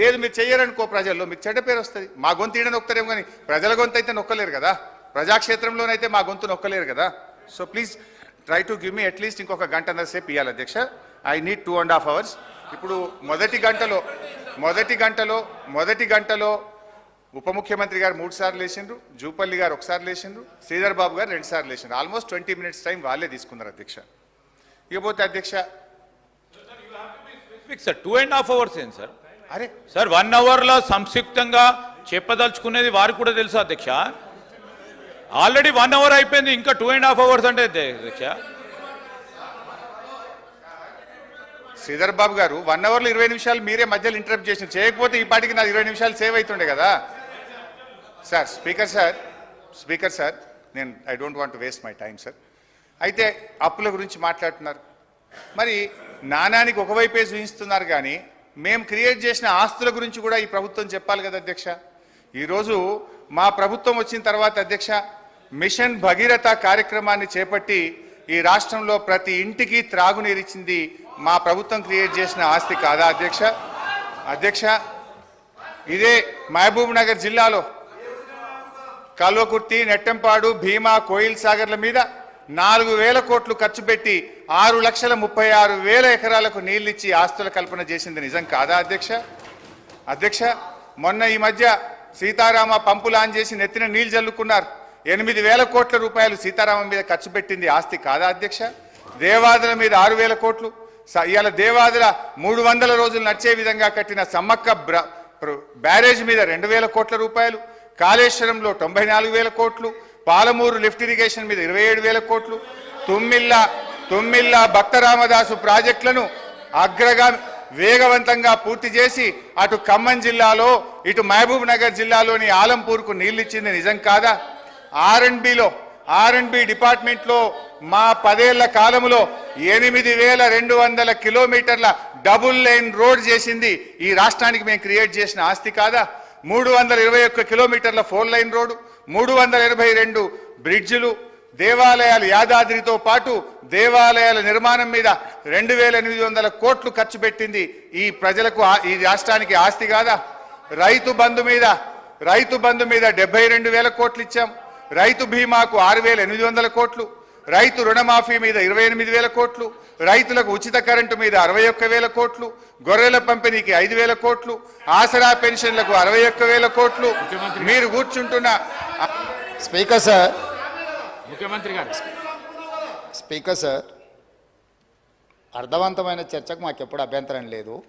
లేదు మీరు చెయ్యరనుకో ప్రజల్లో మీకు చెడ్డ పేరు వస్తుంది. మా గొంతు ఈడ నొక్కరేమో కానీ ప్రజల గొంతు అయితే నొక్కలేరు కదా. ప్రజాక్షేత్రంలోనైతే మా గొంతు నొక్కలేరు కదా. So please try to give me at least ఇంకొక గంటన్నర సేపు ఇవ్వాలి అధ్యక్ష. I need two and half hours ఇప్పుడు మొదటి గంటలో మొదటి గంటలో మొదటి గంటలో ఉప ముఖ్యమంత్రి గారు మూడు సార్లు లేచిండ్రు జూపల్లి గారు ఒకసారి లేచిండ్రు శ్రీధర్ బాబు గారు రెండు సార్లు లేచిండ్రు. ఆల్మోస్ట్ ట్వంటీ మినిట్స్ టైం వాళ్ళే తీసుకున్నారు అధ్యక్ష. ఇకపోతే అధ్యక్ష sir two and half hours ఏంటి సార్ అరే సార్ వన్ అవర్లో సంక్షిప్తంగా చెప్పదలుచుకునేది వారికి కూడా తెలుసు అధ్యక్ష. ఆల్రెడీ వన్ అవర్ అయిపోయింది ఇంకా టూ అండ్ హాఫ్ అవర్స్ అంటే అధ్యక్ష. శ్రీధర్ బాబు గారు వన్ అవర్లో ఇరవై నిమిషాలు మీరే మధ్యలో ఇంటరప్ట్ చేసిన చేయకపోతే ఈ పాటికి నాది ఇరవై నిమిషాలు సేవ్ అవుతుండే కదా. Sir speaker sir speaker sir నేను I don't want waste my time sir అయితే అప్పుల గురించి మాట్లాడుతున్నారు. మరి నాణానికి ఒకవైపే చూపిస్తున్నారు కానీ మేము క్రియేట్ చేసిన ఆస్తుల గురించి కూడా ఈ ప్రభుత్వం చెప్పాలి కదా అధ్యక్ష. ఈరోజు మా ప్రభుత్వం వచ్చిన తర్వాత అధ్యక్ష మిషన్ భగీరథ కార్యక్రమాన్ని చేపట్టి ఈ రాష్ట్రంలో ప్రతి ఇంటికి త్రాగునీరిచ్చింది మా ప్రభుత్వం క్రియేట్ చేసిన ఆస్తి కాదా అధ్యక్ష? అధ్యక్ష ఇదే మహబూబ్ నగర్ జిల్లాలో కల్వకుర్తి నెట్టంపాడు భీమా కోయిల్ సాగర్ల మీద నాలుగు వేల కోట్లు ఖర్చు పెట్టి ఆరు లక్షల ముప్పై ఆరు వేల ఎకరాలకు నీళ్ళిచ్చి ఆస్తుల కల్పన చేసింది నిజం కాదా అధ్యక్ష? అధ్యక్ష మొన్న ఈ మధ్య సీతారామ పంపులు ఆన్ చేసి నెత్తిన నీళ్ళు జల్లుకున్నారు. ఎనిమిది వేల కోట్ల రూపాయలు సీతారామం మీద ఖర్చు పెట్టింది ఆస్తి కాదా అధ్యక్ష? దేవాదుల మీద ఆరు వేల కోట్లు. స- ఇవాళ దేవాదుల మూడు వందల రోజులు నడిచే విధంగా కట్టిన సమ్మక్క బ్యారేజ్ మీద రెండు వేల కోట్ల రూపాయలు. కాళేశ్వరంలో తొంభై నాలుగు వేల కోట్లు. పాలమూరు లిఫ్ట్ ఇరిగేషన్ మీద ఇరవై ఏడు వేల కోట్లు తుమ్మిల్ల తుమ్మిల్ల భక్తరామదాసు ప్రాజెక్టులను అగ్రగా వేగవంతంగా పూర్తి చేసి అటు ఖమ్మం జిల్లాలో ఇటు మహబూబ్ నగర్ జిల్లాలోని ఆలంపూర్కు నీళ్ళిచ్చింది నిజం కాదా? ఆర్ఎండ్బిలో ఆర్ఎండ్బి డిపార్ట్మెంట్లో మా పదేళ్ళ కాలంలో ఎనిమిది వేల రెండు వందల కిలోమీటర్ల డబుల్ లైన్ రోడ్ చేసింది ఈ రాష్ట్రానికి మేము క్రియేట్ చేసిన ఆస్తి కాదా? మూడు వందల ఇరవై ఒక్క కిలోమీటర్ల ఫోర్ లైన్ రోడ్డు మూడు వందల ఎనభై రెండు బ్రిడ్జిలు దేవాలయాలు యాదాద్రితో పాటు దేవాలయాల నిర్మాణం మీద రెండు వేల ఎనిమిది వందల కోట్లు ఖర్చు పెట్టింది ఈ ప్రజలకు ఈ రాష్ట్రానికి ఆస్తి కాదా? రైతు బంధు మీద రైతు బంధు మీద డెబ్బై రెండు వేల కోట్లు ఇచ్చాం. రైతు బీమాకు ఆరు వేల ఎనిమిది వందల కోట్లు. రైతు రుణమాఫీ మీద ఇరవై ఎనిమిది వేల కోట్లు. రైతులకు ఉచిత కరెంటు మీద అరవై ఒక్క వేల కోట్లు. గొర్రెల పంపిణీకి ఐదు వేల కోట్లు. ఆసరా పెన్షన్లకు అరవై ఒక్క వేల కోట్లు. మీరు కూర్చుంటున్న స్పీకర్ సార్. ముఖ్యమంత్రి గారు. స్పీకర్ సార్ అర్థవంతమైన చర్చకు మాకు ఎప్పుడు అభ్యంతరం లేదు.